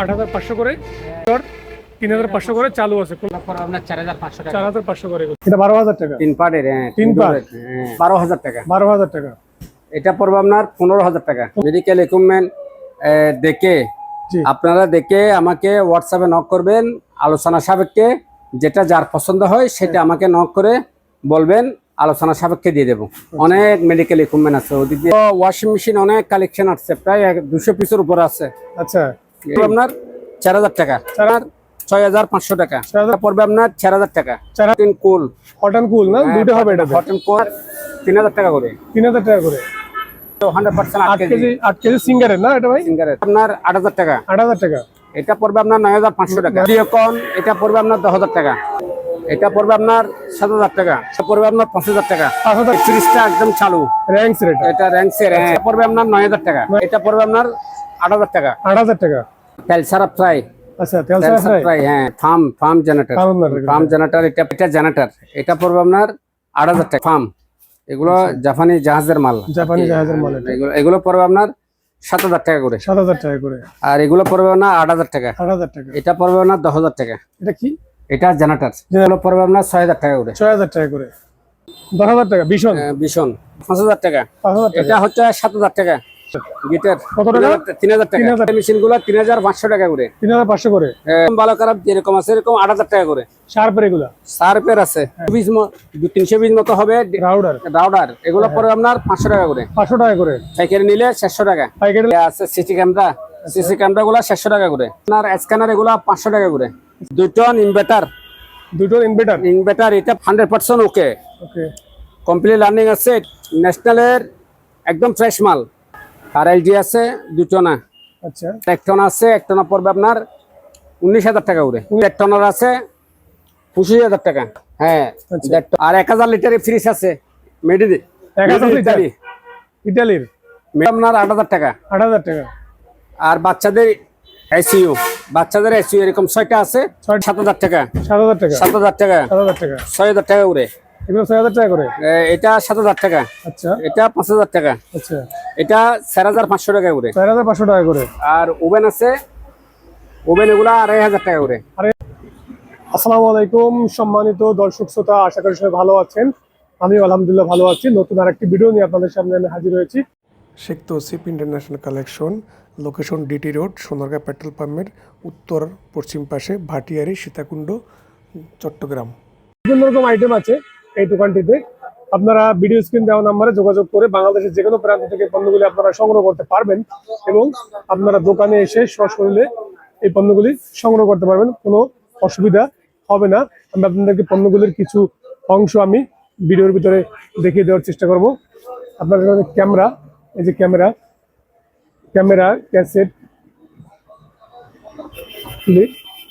আট হাজার পাঁচশো করে তিন হাজার পাঁচশো করে চালু আছে। চার হাজার পাঁচশো চার হাজার পাঁচশো করে। এটা বারো হাজার টাকা। তিন পার্টের হ্যাঁ তিন পার্ট? হ্যাঁ, বারো হাজার টাকা। বারো হাজার টাকা। এটা পড়বে আপনার পনেরো হাজার টাকা। মেডিকেল ইকুইপমেন্ট দেখে। আপনারা দেখে আমাকে হোয়াটসঅ্যাপে নক করবেন আলোচনা সাপেক্ষে যেটা যার পছন্দ হয় সেটা আমাকে নক করে বলবেন আলোচনা সাপেক্ষে দিয়ে দেবো। অনেক মেডিকেল ইকুইপমেন্ট আছে ওদিক দিয়ে ওয়াশিং মেশিন অনেক কালেকশন আসছে প্রায় দুশো পিসের উপর আছে। আচ্ছা। আপনার চার হাজার টাকা। ছয় হাজার পাঁচশো টাকা। চার হাজার- পড়বে আপনার চার হাজার টাকা। তিন কুল হট কুল না? দুইটা হবে এটা হট কুল তিন হাজার টাকা করে। তিন হাজার টাকা করে। আপনার আট হাজার টাকা। আট হাজার টাকা। এটা পড়বে আপনার নয় হাজার পাঁচশো টাকা। এটা পড়বে আপনার দশ হাজার টাকা। এটা পড়বে আপনার সাত হাজার টাকা। এটা পড়বে আপনার পাঁচ হাজার টাকা। পাঁচ হাজার একদম চালু। র্যাঙ্কস রেট এটা র্যাঙ্কসের হ্যাঁ। পড়বে আপনার নয় হাজার টাকা। এটা পড়বে আপনার আট হাজার টাকা। আট হাজার টাকা। তেল সারা ফ্রাই আচ্ছা তেল তেল সারা ফ্রাই হ্যাঁ farm farm generator farm generator এটা এটা জেনারেটর এটা পড়বে আপনার আট হাজার টাকা ফার্ম। এগুলো জাপানি জাহাজের মাল। জাপানি জাহাজের মাল এগুলো এগুলো পড়বে আপনার সাত হাজার টাকা করে। সাত হাজার টাকা করে। আর এগুলো পড়বে আপনার আট হাজার টাকা। আট হাজার টাকা। এটা পড়বে আপনার দশ হাজার টাকা। এটা কি? এটা জেনারেটর এগুলো পড়বে আপনার ছয় হাজার টাকা করে। ছয় হাজার টাকা করে। দশ হাজার টাকা ভীষণ। আহ, ভীষণ। পাঁচ হাজার টাকা। এটা হচ্ছে সাত হাজার টাকা। গিটার কত টাকা? তিন হাজার টাকা। মেশিনগুলো তিন হাজার পাঁচশো টাকা করে। তিন হাজার পাঁচশো করে? ভালো খারাপ যেরকম আছে এরকম আট হাজার টাকা করে। শার্পের এগুলা? সার্পের আছে। দু তিনশো মতো হবে। রাউডার? রাউডার। এগুলো পরে আপনার পাঁচশো টাকা করে। পাঁচশো টাকা করে? পাইকারি নিলে চারশো টাকা। পাইকারি আছে সিসি ক্যামেরা। সিসি ক্যামেরা গুলো চারশো টাকা করে। আপনার স্ক্যানার এগুলো পাঁচশো টাকা করে। দুটো ইনভার্টার। দুটো ইনভার্টার? ইনভার্টার এটা hundred percent okay okay complete running আছে। ন্যাশনালের একদম ফ্রেশ মাল। আর এলজি আছে দুটো না আচ্ছা। এক টন আছে এক টনা পড়বে আপনার উনিশ হাজার টাকা করে। এক টনার আছে পঁচিশ হাজার টাকা। হ্যাঁ আচ্ছা। আর এক হাজার লিটারের ফ্রিজ আছে। মেডিদি এক হাজার লিটার? ইটালির আপনার আট হাজার টাকা। আট হাজার টাকা। আর বাচ্চাদের এসিও বাচ্চাদের এসিও এরকম ছয়টা আছে। সাত হাজার টাকা। সাত হাজার টাকা। সাত হাজার টাকা। সাত হাজার টাকা। ছয় হাজার টাকা করে। এগুলো ছয় হাজার টাকা করে? এটা সাত হাজার টাকা। আচ্ছা। এটা পাঁচ হাজার টাকা। আচ্ছা। এটা চার হাজার পাঁচশো টাকা করে। চার হাজার পাঁচশো টাকা করে। আর ওভেন আছে ওভেন এগুলা আড়াই হাজার টাকা করে। আসসালামু আলাইকুম সম্মানিত দর্শক শ্রোতা আশা করি সবাই ভালো আছেন। আমি আলহামদুলিল্লাহ ভালো আছি। নতুন আরেকটি ভিডিও নিয়ে আপনাদের সামনে আমি হাজির হয়েছি। Sheikh Tousif international collection location DT road Sonargaon petrol পাম্পের উত্তর পশ্চিম পাশে ভাটিয়ারি সীতাকুণ্ড চট্টগ্রাম। বিভিন্ন রকম আইটেম আছে এই দোকানটিতে। আপনারা ভিডিও স্ক্রিন দেওয়া নাম্বারে যোগাযোগ করে বাংলাদেশের যে কোনো প্রান্ত থেকে পণ্যগুলি আপনারা সংগ্রহ করতে পারবেন এবং আপনারা দোকানে এসে সশরীরে এই পণ্যগুলি সংগ্রহ করতে পারবেন। কোনো অসুবিধা হবে না। আমি আপনাদেরকে পণ্যগুলির কিছু অংশ আমি ভিডিওর ভিতরে দেখিয়ে দেওয়ার চেষ্টা করব। এখানে ক্যামেরা, এই যে ক্যামেরা ক্যামেরা, ক্যাসেট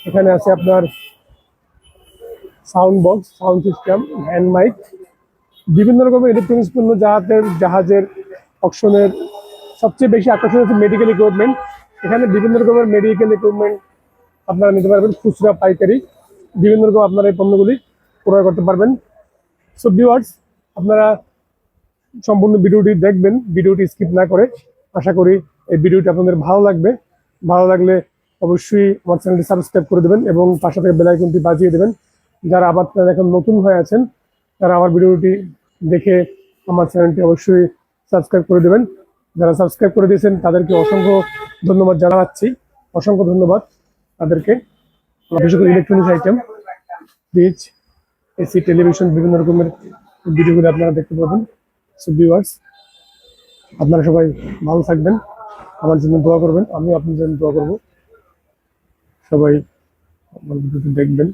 এখানে আছে আপনার sound box, sound system, hand mic. বিভিন্ন রকমের ইলেকট্রনিক্স পণ্য জাহাজের জাহাজের অপশনের সবচেয়ে বেশি আকর্ষণ হচ্ছে মেডিকেল ইকুইপমেন্ট এখানে বিভিন্ন রকমের মেডিকেল ইকুইপমেন্ট আপনারা নিতে পারবেন, খুচরা, পাইকারি, বিভিন্ন রকম আপনারা এই পণ্যগুলি ক্রয় করতে পারবেন। সো ভিউয়ার্স আপনারা সম্পূর্ণ ভিডিওটি দেখবেন, ভিডিওটি স্কিপ না করে আশা করি এই ভিডিওটি আপনাদের ভালো লাগবে। ভালো লাগলে অবশ্যই আমার চ্যানেলটি সাবস্ক্রাইব করে দেবেন এবং পাশে থেকে বেল আইকনটি বাজিয়ে দেবেন। যারা আবার চ্যানেল এখন নতুন হয়ে আছেন তারা আমার ভিডিওটি দেখে আমার চ্যানেলটি অবশ্যই সাবস্ক্রাইব করে দেবেন। যারা সাবস্ক্রাইব করে দিয়েছেন, তাদেরকে অসংখ্য ধন্যবাদ জানাচ্ছি। অসংখ্য ধন্যবাদ তাদেরকে। বিশেষ করে electronics item fridge AC television বিভিন্ন রকমের ভিডিওগুলো আপনারা দেখতে পাবেন। সো ভিউয়ার্স আপনারা সবাই ভালো থাকবেন। আমার জন্য দোয়া করবেন, আমিও আপনার জন্য দোয়া করব। সবাই আমার ভিডিওটি দেখবেন।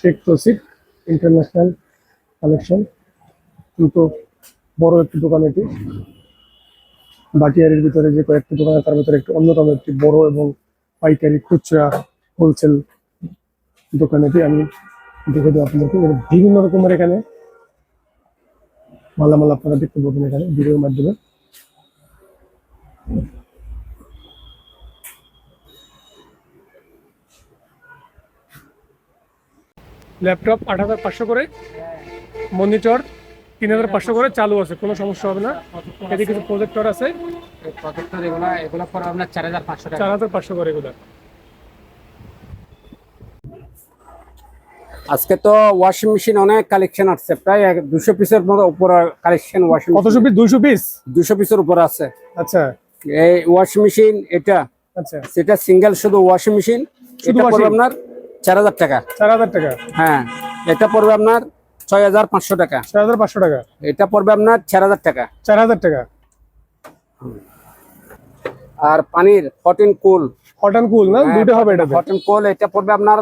শেখ তসিফ ইন্টারন্যাশনাল কালেকশন কিন্তু বড় একটি দোকান এটি। বাটিয়ারির ভিতরে যে কয়েকটি দোকান তার ভিতরে একটি অন্যতম একটি বড় এবং পাইকারি খুচরা হোলসেল দোকান এটি। আমি দেখে দেবো আপনাদেরকে। বিভিন্ন রকমের এখানে মালামাল আপনারা দেখতে পাবেন এখানে, ভিডিওর মাধ্যমে। ল্যাপটপ আট হাজার পাঁচশো করে মনিটর তিন হাজার পাঁচশো করে চালু আছে কোনো সমস্যা হবে না। এদিকে কিছু প্রজেক্টর আছে। প্রজেক্টর এগুলা এগুলো পড়বে আপনার চার হাজার পাঁচশো চার হাজার পাঁচশো করে এগুলো। আজকে তো ওয়াশিং মেশিন অনেক কালেকশন আসছে প্রায় দুশো পিসের মতো উপরে কালেকশন ওয়াশিং কতশো পিস? দুশো পিস দুশো পিসের উপরে আছে। আচ্ছা। এই ওয়াশিং মেশিন এটা। আচ্ছা। সেটা সিঙ্গেল শুধু ওয়াশিং মেশিন এটা আপনার চার হাজার টাকা। চার হাজার টাকা। হ্যাঁ এটা পড়বে আপনার ছয় হাজার পাঁচশো টাকা। চার হাজার পাঁচশো টাকা। এটা পড়বে আপনার চার হাজার টাকা। চার হাজার টাকা। আর পানির ফর্টিন কুল হট কুল না? দুটো হবে এটাতে। ফর্টিন কুল এটা পড়বে আপনার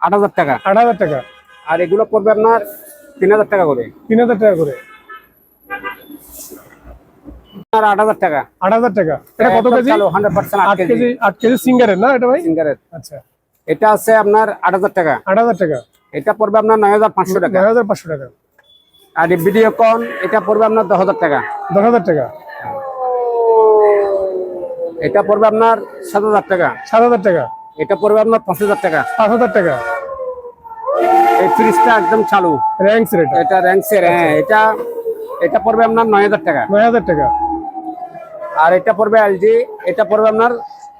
আট হাজার টাকা। আট হাজার টাকা। আর এগুলো পড়বে আপনার তিন হাজার টাকা করে। তিন হাজার টাকা করে। আর আট হাজার টাকা। আট হাজার টাকা। এটা কত কেজি? হান্ড্রেড পার্সেন্ট আট কেজি। আট কেজি সিঙ্গারের না এটা ভাই? সিঙ্গারের আচ্ছা। এটা আছে আপনার আট হাজার টাকা আট হাজার টাকা এটা পড়বে আপনার নয় হাজার পাঁচশো টাকা নয় হাজার পাঁচশো টাকা আর ভিডিও কন এটা পড়বে আপনার দশ হাজার টাকা দশ হাজার টাকা এটা পড়বে আপনার সাত হাজার টাকা সাত হাজার টাকা এটা পড়বে আপনার পাঁচ হাজার টাকা পাঁচ হাজার টাকা এই ফ্রিজটা একদম চালু র্যাঙ্কস এটা এটা র্যাঙ্কসের হ্যাঁ এটা এটা পড়বে আপনার নয় হাজার টাকা নয় হাজার টাকা আর এটা পড়বে এলজি এটা পড়বে আপনার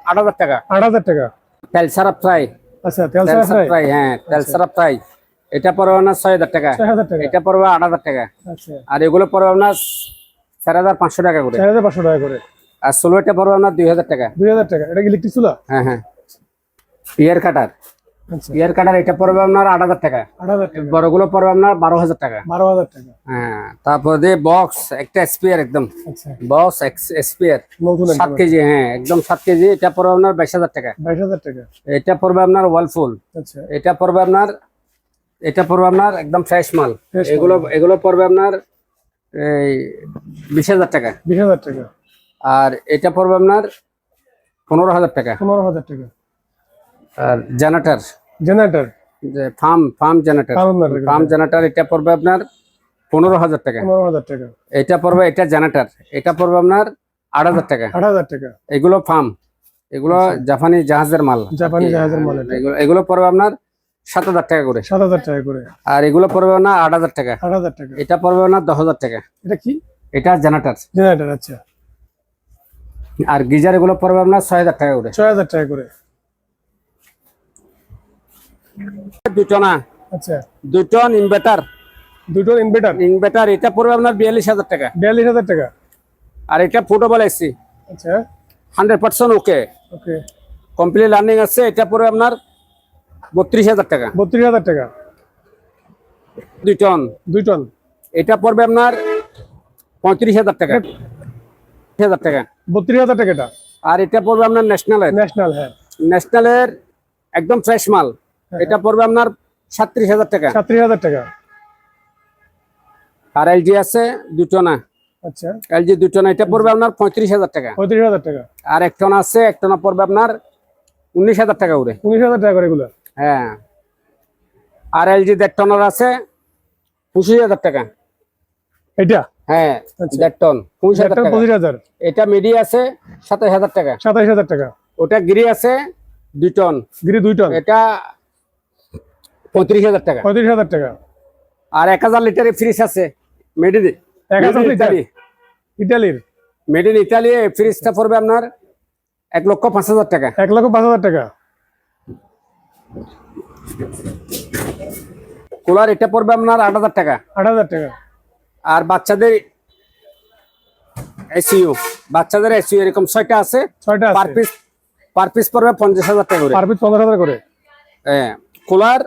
আট হাজার টাকা আট হাজার টাকা তেল সারাপ ফ্রাই। আচ্ছা তেল ফ্রাই? হ্যাঁ তেল সারাপ ফ্রাই। এটা পড়বে আপনার ছয় হাজার টাকা। এটা পড়বে আট হাজার টাকা। আচ্ছা। আর এগুলো পড়বে আপনার চার হাজার পাঁচশো টাকা করে। চার হাজার পাঁচশো টাকা করে। আর ষোলোটা পড়বে আপনার দুই হাজার টাকা। দুই হাজার টাকা। এটা কি ইলেকট্রিক চুলা? হ্যাঁ হ্যাঁ। ইয়ার কাটার। আচ্ছা ইয়ার কাটার এটা পড়বে আপনার আট হাজার টাকা বড়গুলো পড়বে আপনার বারো হাজার টাকা বারো হাজার টাকা হ্যাঁ তারপর দিয়ে বক্স একটা স্পিয়ার একদম আচ্ছা বক্স স্পিয়ার সাত কেজি হ্যাঁ একদম সাত কেজি এটা পড়বে আপনার বাইশ হাজার টাকা বাইশ হাজার টাকা এটা পড়বে আপনার ওয়ালফুল আচ্ছা এটা পড়বে আপনার এটা পড়বে আপনার একদম ফ্রেশ মাল এগুলো এগুলো পড়বে আপনার এই বিশ হাজার টাকা বিশ হাজার টাকা আর এটা পড়বে আপনার পনেরো হাজার টাকা পনেরো হাজার টাকা জেনারেটার জেনারেটর যে farm farm generator farm generator এটা পড়বে আপনার পনেরো হাজার টাকা। পনেরো হাজার টাকা। এটা পড়বে এটা জেনারেটার এটা পড়বে আপনার আট হাজার টাকা। আট হাজার টাকা। এগুলো ফার্ম এগুলো জাপানি জাহাজের মাল। জাপানি জাহাজের মাল এগুলো এগুলো পড়বে আপনার সাত হাজার টাকা করে। সাত হাজার টাকা করে। আর এগুলো পড়বে না আট হাজার টাকা। আট হাজার টাকা। এটা পড়বে না দশ হাজার টাকা। এটা কি? এটা জেনারেটার জেনারেটর আচ্ছা। আর গিজার এগুলো পড়বে আপনার ছয় হাজার টাকা করে। ছয় হাজার টাকা করে। দুটো না? আচ্ছা। দুটো ইনভার্টার দুটো ইনভার্টার ইনভার্টার এটা পড়বে আপনার বিয়াল্লিশ হাজার টাকা। বিয়াল্লিশ হাজার টাকা। আর এটা ফুটেবল এসি আচ্ছা। Hundred percent okay okay complete running আছে এটা পড়বে আপনার বত্রিশ হাজার টাকা। বত্রিশ হাজার টাকা। দুই টন দুই টন এটা পড়বে আপনার পঁয়ত্রিশ হাজার টাকা। হাজার টাকা। বত্রিশ হাজার টাকা এটা। আর এটা পড়বে আপনার ন্যাশনালের ন্যাশনাল হ্যাঁ। ন্যাশনালের একদম ফ্রেশ মাল। এটা পড়বে আপনার সাতত্রিশ হাজার টাকা। সাতত্রিশ হাজার টাকা। আর এলজি আছে দুটো না। আচ্ছা। এলজি দুটো না এটা পড়বে আপনার পঁয়ত্রিশ হাজার টাকা। পঁয়ত্রিশ হাজার টাকা। আর এক টন আছে এক টনা পড়বে আপনার উনিশ হাজার টাকা করে। উনিশ হাজার টাকা করে এগুলো। হ্যাঁ। আর এলজি দেড় টনের আছে পঁচিশ হাজার টাকা। এটা? হ্যাঁ আচ্ছা। দেড় টন পঁচিশ হাজার টাকা। পঁচিশ হাজার। এটা মিডি আছে সাতাশ হাজার টাকা। সাতাইশ হাজার টাকা। ওটা গিরি আছে দুই টন। গিরি দুই টন। এটা পঁয়ত্রিশ হাজার টাকা। পঁয়ত্রিশ হাজার টাকা। আর এক হাজার লিটারের ফ্রিজ আছে। মেড ইন এক হাজার লিটার? ইটালির? মেড ইন ইতালি ফ্রিজটা পড়বে আপনার এক লক্ষ পাঁচ হাজার টাকা। এক লক্ষ পাঁচ হাজার টাকা। কুলার এটা পড়বে আপনার আট হাজার টাকা। আট হাজার টাকা। আর বাচ্চাদের এসিউ বাচ্চাদের এসিউ এরকম ছয়টা আছে। ছয়টা পার পিস পার পিস পড়বে পঞ্চাশ হাজার টাকা করে। পার পিস পনেরো হাজার করে। হ্যাঁ কুলার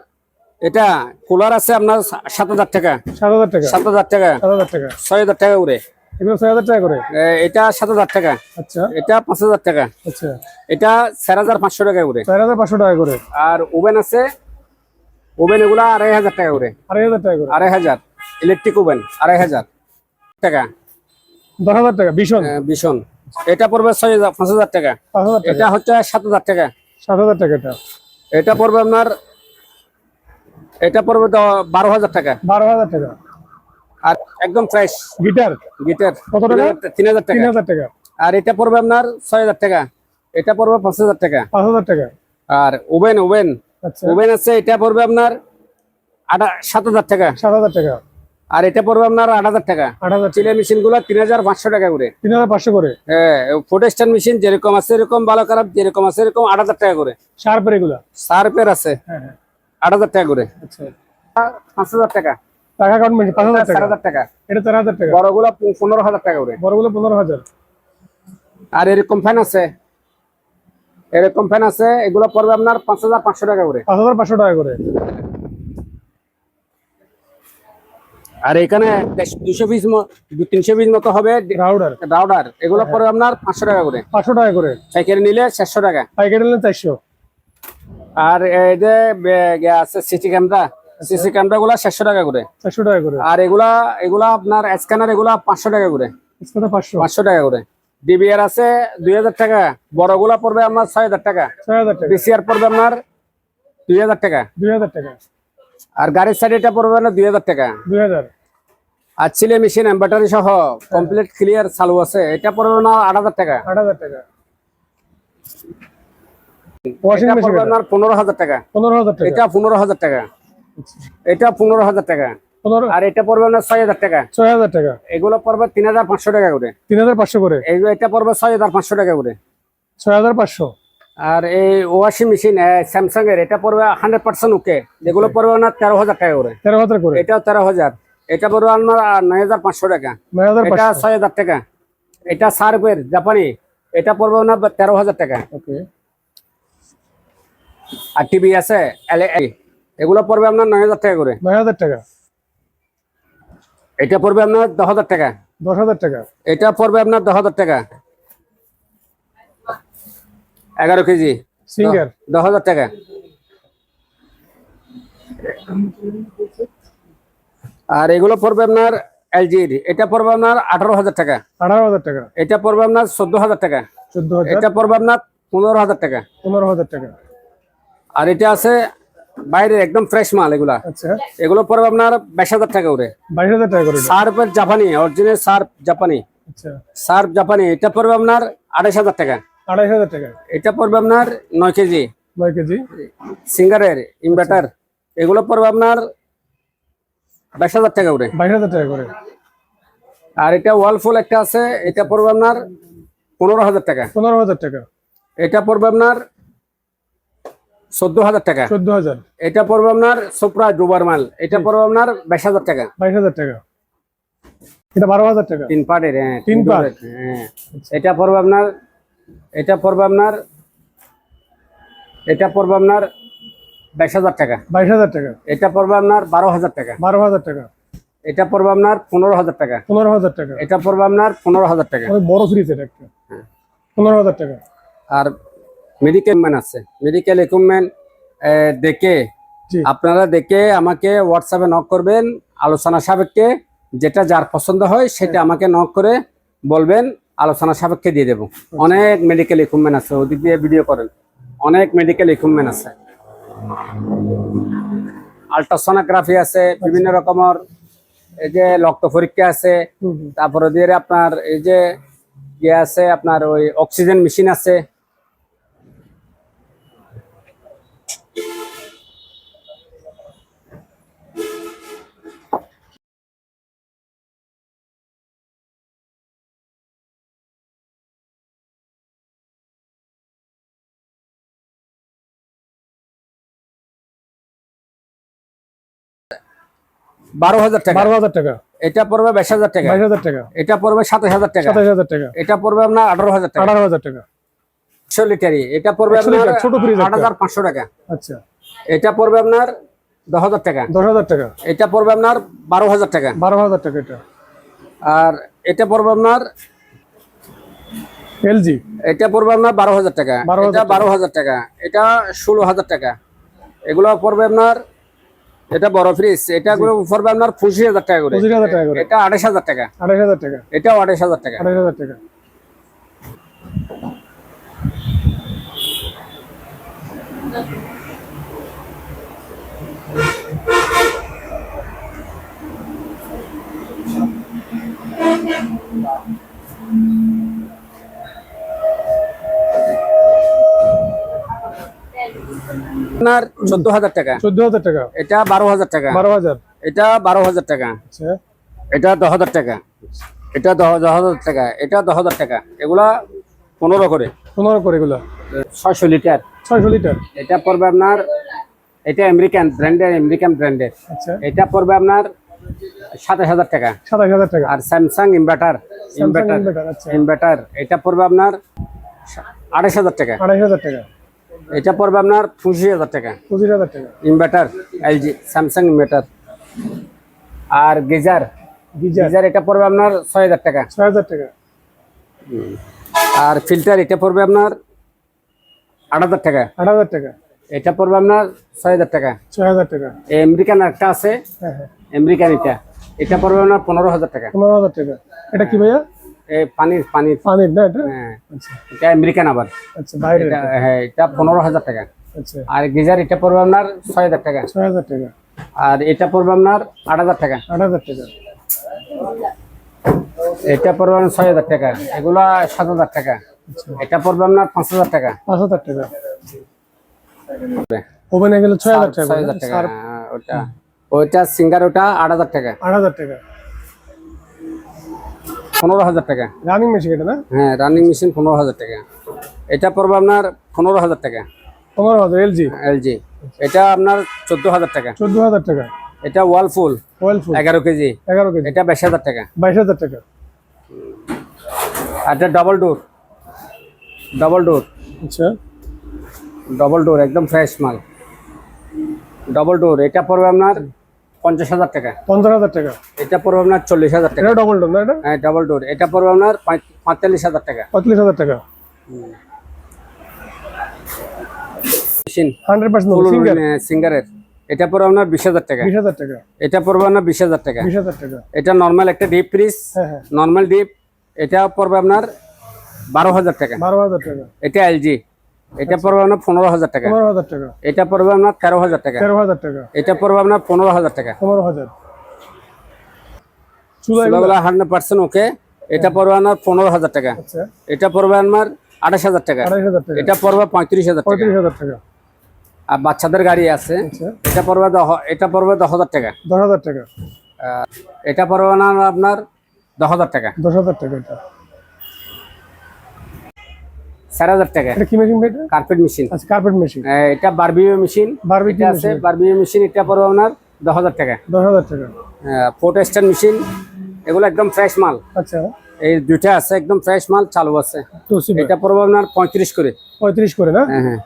এটা কুলার আছে আপনার সাত হাজার টাকা। সাত হাজার টাকা। সাত হাজার টাকা। সাত হাজার টাকা। ছয় হাজার টাকা করে। এগুলো ছয় হাজার টাকা করে? এটা সাত হাজার টাকা। আচ্ছা। এটা পাঁচ হাজার টাকা। আচ্ছা। এটা চার হাজার পাঁচশো টাকা করে। চার হাজার পাঁচশো টাকা করে। আর ওভেন আছে। ওভেন এগুলা আড়াই হাজার টাকা করে। আড়াই হাজার টাকা করে। আড়াই হাজার। ইলেকট্রিক ওভেন আড়াই হাজার। টাকা। দশ হাজার টাকা ভীষণ। আহ, ভীষণ। এটা পড়বে ছয় হাজার পাঁচ হাজার টাকা। এটা হচ্ছে সাত হাজার টাকা। সাত হাজার টাকা এটা। এটা পড়বে আপনার এটা পড়বে বারো হাজার টাকা বারো হাজার টাকা আর একদম ফ্রেশ গিটার গিটার কত টাকা? তিন হাজার তিন টাকা হাজার টাকা আর এটা পড়বে আপনার ছয় হাজার টাকা এটা পড়বে পাঁচ হাজার টাকা পাঁচ হাজার টাকা আর ওভেন ওভেন আচ্ছা ওভেন আছে এটা পড়বে আপনার আটা সাত হাজার টাকা সাত হাজার টাকা আর এটা পড়বে আপনার আট হাজার টাকা আট হাজার চিলে মেশিনগুলো তিন হাজার পাঁচশো টাকা করে তিন হাজার পাঁচশো করে হ্যাঁ ফোটেস্টান মেশিন যেরকম আছে এরকম ভালো খারাপ যেরকম আছে এরকম আট হাজার টাকা করে শার্পের এগুলা সার্পের আছে হ্যাঁ হ্যাঁ আট হাজার টাকা করে। আচ্ছা। পাঁচ হাজার টাকা। টাকা কাউন্ট মেশিন পাঁচ হাজার চার হাজার টাকা। এটা চার হাজার টাকা। বড়গুলো পনেরো হাজার টাকা করে। বড়গুলো পনেরো হাজার। আর এরকম ফ্যান আছে। এরকম ফ্যান আছে এগুলো পড়বে আপনার পাঁচ হাজার পাঁচশো টাকা করে। পাঁচ হাজার পাঁচশো টাকা করে। আর এখানে দুশো পিস তিনশো পিস মতো হবে রাউডার রাউডার এগুলো পড়বে আপনার পাঁচশো টাকা করে। পাঁচশো টাকা করে। সাইকেল নিলে চারশো টাকা। পাইকারি নিলে চারশো। আর এই যে আছে সিসি ক্যামেরা। সিসি ক্যামেরা গুলা চারশো টাকা করে। চারশো টাকা করে। আর এগুলা এগুলা আপনার স্ক্যানার এগুলা পাঁচশো টাকা করে। পাঁচশো। টাকা করে। ডিবিআর আছে দুই হাজার টাকা। বড়গুলা পড়বে আপনার ছয় হাজার টাকা। ছয় হাজার টাকা। বিসিআর পড়বে আপনার দুই হাজার টাকা। দুই হাজার টাকা। আর গাড়ির সাইড এটা পড়বে না দুই হাজার টাকা। দুই হাজার। আর ছিলে মেশিন ব্যাটারি সহ কমপ্লিট ক্লিয়ার চালু আছে। এটা পড়বে না আট হাজার টাকা। আট হাজার টাকা। ওয়াশিং এটা মেশিন আপনার টাকা। এটা এটা আর এটা পড়বে আপনার ছয় হাজার টাকা। এগুলো পড়বে তিন হাজার পাঁচশো টাকা করে। এই- এটা পড়বে টাকা করে। আর এই ওয়াশিং মেশিন স্যামসাং এর এটা পড়বে ওকে যেগুলো পড়বে না তেরো হাজার টাকা করে। তেরো হাজার করে। এটাও তেরো হাজার। এটা পড়বে আপনার নয় হাজার পাঁচশো টাকা। এটা ছয় হাজার টাকা। এটা সার্ফের জাপানি। এটা পড়বে না তেরো হাজার টাকা। ওকে আর টিভি আছে এগুলো পড়বে আপনার নয় হাজার টাকা করে নয় হাজার টাকা এটা পড়বে আপনার দশ হাজার টাকা দশ হাজার টাকা এটা পড়বে আপনার দশ হাজার টাকা এগারো কেজি সিঙ্গার দশ হাজার টাকা আর এগুলো পড়বে আপনার এলজির এটা পড়বে আপনার আঠারো হাজার টাকা আঠারো হাজার টাকা এটা পড়বে আপনার চোদ্দ হাজার টাকা চোদ্দ এটা পড়বে আপনার পনেরো হাজার টাকা পনেরো হাজার টাকা আর এটা আছে বাইরে একদম ফ্রেশ মাল এগুলা। আচ্ছা। এগুলো পড়বে আপনার বাইশ হাজার টাকা করে। বাইশ হাজার টাকা করে। সার্ফের জাপানি অরিজিনাল সার্ফ জাপানি। আচ্ছা। সার্ফ জাপানি এটা পড়বে আপনার আড়াইশ হাজার টাকা। আড়াই হাজার টাকা। এটা পড়বে আপনার নয় কেজি। নয় কেজি। সিঙ্গারের ইনভার্টার এগুলো পড়বে আপনার বাইশ হাজার টাকা করে। বাইশ হাজার টাকা করে। আর এটা ওয়ালফুল একটা আছে এটা পড়বে আপনার পনেরো হাজার টাকা। পনেরো হাজার টাকা। এটা পড়বে আপনার চোদ্দ হাজার টাকা চোদ্দ হাজার এটা পড়বে আপনার সোপ্রা ডুবার মাল এটা পড়বে আপনার বাইশ হাজার টাকা বাইশ হাজার টাকা এটা বারো হাজার টাকা তিন পার্টের হ্যাঁ তিন পার্ট? হ্যাঁ এটা পড়বে আপনার এটা পড়বে আপনার এটা পড়বে আপনার বাইশ হাজার টাকা বাইশ হাজার টাকা এটা পড়বে আপনার বারো হাজার টাকা বারো হাজার টাকা এটা পড়বে আপনার পনেরো হাজার টাকা পনেরো হাজার টাকা এটা পড়বে আপনার পনেরো হাজার টাকা বড় ফ্রিজ এটা একটা পনেরো হাজার টাকা আর মেডিকেল ম্যান আছে। মেডিকেল ইকুইপমেন্ট দেখে আপনারা দেখে আমাকে হোয়াটসঅ্যাপে নক করবেন আলোচনা সাপেক্ষে যেটা যার পছন্দ হয় সেটা আমাকে নক করে বলবেন আলোচনা সাপেক্ষে দিয়ে দেবো। অনেক মেডিকেল ইকুইপমেন্ট আছে ওদিক দিয়ে ভিডিও করেন। অনেক মেডিকেল ইকুইপমেন্ট আছে। আলট্রাসোনোগ্রাফি আছে বিভিন্ন রকমের এই যে রক্ত পরীক্ষা আছে। তারপরে দিয়ে আপনার এই যে ইয়ে আছে আপনার ওই অক্সিজেন মেশিন আছে। বারো হাজার টাকা বারো হাজার টাকা এটা পড়বে বাইশ হাজার টাকা বাইশ হাজার টাকা এটা পড়বে সাতাশ হাজার টাকা সাতাশ হাজার টাকা এটা পড়বে আপনার আঠারো হাজার টাকা আঠারো হাজার টাকা একশো লিটারি এটা পড়বে আপনার ছোট fridge আট হাজার পাঁচশো টাকা আচ্ছা এটা পড়বে আপনার দশ হাজার টাকা দশ হাজার টাকা এটা পড়বে আপনার বারো হাজার টাকা বারো হাজার টাকা এটা আর এটা পড়বে আপনার এলজি এটা পড়বে আপনার বারো হাজার টাকা 12,000 এটা বারো হাজার টাকা এটা ষোলো হাজার টাকা এগুলো পড়বে আপনার এটা বড় ফ্রিজ এটা গুলো পড়বে আপনার পঁচিশ হাজার টাকা করে। পঁচিশ হাজার টাকা করে। এটা আঠাশ হাজার টাকা। আঠাশ হাজার টাকা। এটাও আঠাশ হাজার টাকা। আঠাশ হাজার টাকা। আপনার চোদ্দ হাজার টাকা। চোদ্দ হাজার টাকা। এটা বারো হাজার টাকা। বারো হাজার এটা বারো হাজার টাকা। আচ্ছা। এটা দশ হাজার টাকা। এটা দশ হাজার টাকা। এটা দশ হাজার টাকা। এগুলা পনেরো করে। পনেরো করে এগুলো। ছয়শো লিটার। ছয়শো লিটার। এটা পড়বে আপনার এটা আমেরিকান ব্র্যান্ডের আমেরিকান ব্র্যান্ডের আচ্ছা। এটা পড়বে আপনার সাতাশ হাজার টাকা। সাতাশ হাজার টাকা। আর স্যামসাং ইনভার্টার। ইনভার্টার। আচ্ছা। ইনভার্টার। এটা পড়বে আপনার আড়াইশ হাজার টাকা। আড়াই হাজার টাকা। এটা পড়বে আপনার পঁচিশ হাজার টাকা পঁচিশ হাজার টাকা ইনভার্টার এলজি স্যামসাং ইনভার্টার আর গিজার গিজার এটা পড়বে আপনার ছয় হাজার টাকা ছয় হাজার টাকা আর ফিল্টার এটা পড়বে আপনার আট হাজার টাকা আট হাজার টাকা এটা পড়বে আপনার ছয় হাজার টাকা ছয় হাজার টাকা আমেরিকান একটা আছে হ্যাঁ হ্যাঁ আমেরিকান এটা এটা পড়বে আপনার পনেরো হাজার টাকা পনেরো হাজার টাকা এটা কি ভাইয়া পানির পানির পানির না এটা হ্যাঁ আচ্ছা এটা আমেরিকান আবার আচ্ছা বাইরে এটা হ্যাঁ এটা পনেরো হাজার টাকা আচ্ছা আর গিজার এটা পড়বে আপনার ছয় হাজার টাকা ছয় হাজার টাকা আর এটা পড়বে আপনার আট হাজার টাকা আট হাজার টাকা এটা পড়বে আপনার ছয় হাজার টাকা এগুলা সাত হাজার টাকা এটা পড়বে আপনার পাঁচ হাজার টাকা পাঁচ হাজার টাকা ওভেনে গেলে ছয় হাজার টাকা ছয় হাজার টাকা হ্যাঁ, ওটা ওইটা সিঙ্গার ওটা আট হাজার টাকা আট হাজার টাকা পনেরো হাজার টাকা। রানিং মেশিন এটা না? হ্যাঁ রানিং মেশিন পনেরো হাজার টাকা। এটা পড়বে আপনার পনেরো হাজার টাকা। পনেরো হাজার এলজি এলজি এটা আপনার চোদ্দ হাজার টাকা। চোদ্দ হাজার টাকা। এটা ওয়ালফুল ওয়েল ফুল এগারো কেজি। এগারো কেজি। এটা বাইশ হাজার টাকা। বাইশ হাজার টাকা। আর এটা ডবল ডোর ডবল ডোর আচ্ছা। ডবল ডোর একদম ফ্রেশ মাল। ডবল ডোর এটা পড়বে আপনার পঞ্চাশ হাজার টাকা পঞ্চাশ হাজার টাকা এটা পড়বে আপনার চল্লিশ হাজার টাকা ডবল ডোর না এটা হ্যাঁ ডবল ডোর এটা পড়বে আপনার পঁয়তাল্লিশ হাজার টাকা পঁয়তাল্লিশ হাজার টাকা মেশিন হান্ড্রেড পার্সেন্ট সিঙ্গারের এটা পড়বে আপনার বিশ হাজার টাকা বিশ হাজার টাকা এটা পড়বে আপনার বিশ হাজার টাকা বিশ হাজার টাকা এটা নর্মাল একটা ডিপ ফ্রিজ হ্যাঁ হ্যাঁ নর্মাল ডিপ এটা পড়বে আপনার বারো হাজার টাকা বারো হাজার টাকা এটা এলজি এটা পড়বে আপনার পনেরো হাজার টাকা পনেরো হাজার টাকা এটা পড়বে আপনার তেরো হাজার টাকা তেরো হাজার টাকা এটা পড়বে আপনার পনেরো হাজার টাকা পনেরো হাজার চুলাগুলো হান্ড্রেড পার্সেন্ট ওকে এটা পড়বে আপনার পনেরো হাজার টাকা আচ্ছা এটা পড়বে আপনার আঠাশ হাজার টাকা আড়াইশ হাজার টাকা এটা পড়বে পঁয়ত্রিশ হাজার টাকা হাজার টাকা আর বাচ্চাদের গাড়ি আছে আচ্ছা এটা পড়বে এটা পড়বে দশ হাজার টাকা দশ হাজার টাকা এটা পড়বে না আপনার দশ হাজার টাকা দশ হাজার টাকা এটা চার হাজার টাকা। এটা কি মেশিন ভাই কার্পেট মেশিন আচ্ছা কার্পেট মেশিন এটা বারবিও মেশিন বারবিকিউ আছে বারবিও মেশিন এটা পড়বে আপনার দশ হাজার টাকা। দশ হাজার টাকা। ফোর্ট স্টার মেশিন এগুলো একদম ফ্রেশ মাল। আচ্ছা। এই দুইটা আছে একদম ফ্রেশ মাল চালু আছে। এটা পড়বে আপনার পঁয়ত্রিশ করে। পঁয়ত্রিশ করে না? হ্যাঁ হ্যাঁ।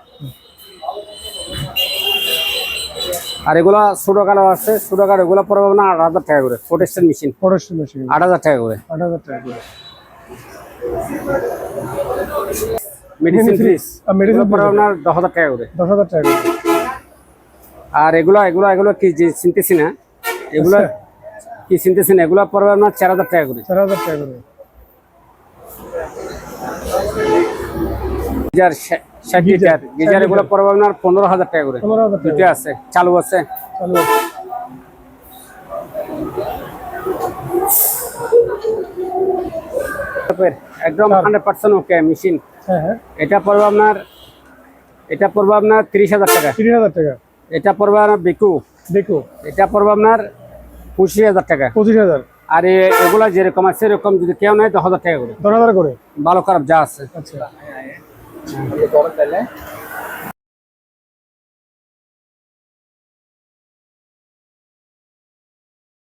আর এগুলা ছোটো কালো আছে ছোটো কালো এগুলো পড়বে আপনার আট হাজার টাকা করে fort star machine forest machine আট হাজার টাকা করে। আট হাজার টাকা করে। মেডিসিন ফ্রিজ মেডিসিন পড়বে আপনার দশ হাজার টাকা করে। দশ হাজার টাকা আর এগুলো এগুলো এগুলো কি যে চিনতেছি না? এগুলো কি চিনতেছি না? এগুলো পড়বে আপনার চার হাজার টাকা করে। চার হাজার টাকা করে। গিজার ষাট লিটার। গিজার এগুলো পড়বে আপনার পনেরো হাজার টাকা করে। দুটো আছে চালু আছে। চালু আছে। একদম হান্ড্রেড পার্সেন্ট ওকে মেশিন এটা পড়বে আপনার এটা পড়বে আপনার তিরিশ হাজার টাকা। তিরিশ হাজার টাকা। এটা পড়বে আপনার বিকু। বিকু। এটা পড়বে আপনার পঁচিশ হাজার টাকা। পঁচিশ হাজার। আর এগুলা যেরকম আছে সেরকম যদি কেউ নেয় দশ হাজার টাকা করে। দশ হাজার করে? ভালো খারাপ যা আছে। আচ্ছা।